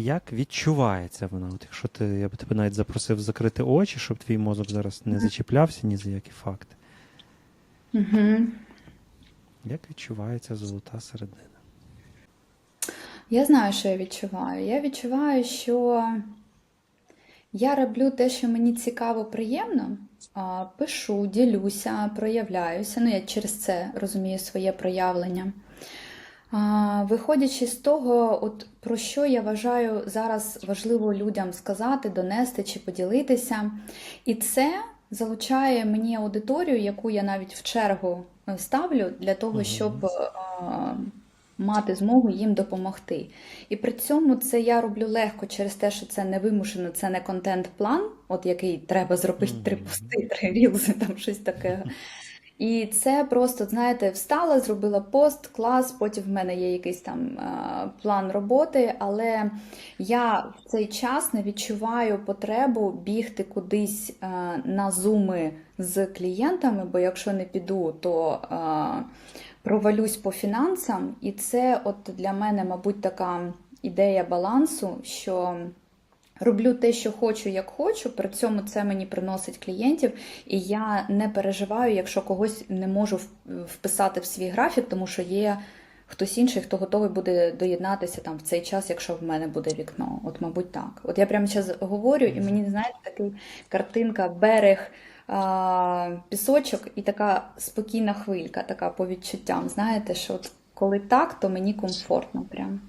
як відчувається вона? От якщо ти, я б тебе навіть запросив закрити очі, щоб твій мозок зараз не зачіплявся ні за які факти. Угу. Як відчувається золота середина? Я знаю, що я відчуваю. Я відчуваю, що я роблю те, що мені цікаво, приємно. Пишу, ділюся, проявляюся. Ну, я через це розумію своє проявлення. Виходячи з того, от про що я вважаю зараз важливо людям сказати, донести чи поділитися. І це залучає мені аудиторію, яку я навіть в чергу е, ставлю для того, щоб е, мати змогу їм допомогти. І при цьому це я роблю легко через те, що це не вимушено, це не контент-план, от який треба зробити три пости, три рілзи, там щось таке. І це просто, знаєте, встала, зробила пост, клас, потім в мене є якийсь там е, план роботи, але я в цей час не відчуваю потребу бігти кудись е, на зуми з клієнтами, бо якщо не піду, то е, провалюсь по фінансам. І це от для мене, мабуть, така ідея балансу, що роблю те, що хочу, як хочу, при цьому це мені приносить клієнтів, і я не переживаю, якщо когось не можу вписати в свій графік, тому що є хтось інший, хто готовий буде доєднатися там в цей час, якщо в мене буде вікно. От, мабуть, так. От я прямо зараз говорю, і мені, знаєте, така картинка, берег. А, пісочок і така спокійна хвилька, така по відчуттям. Знаєте, що от коли так, то мені комфортно прям.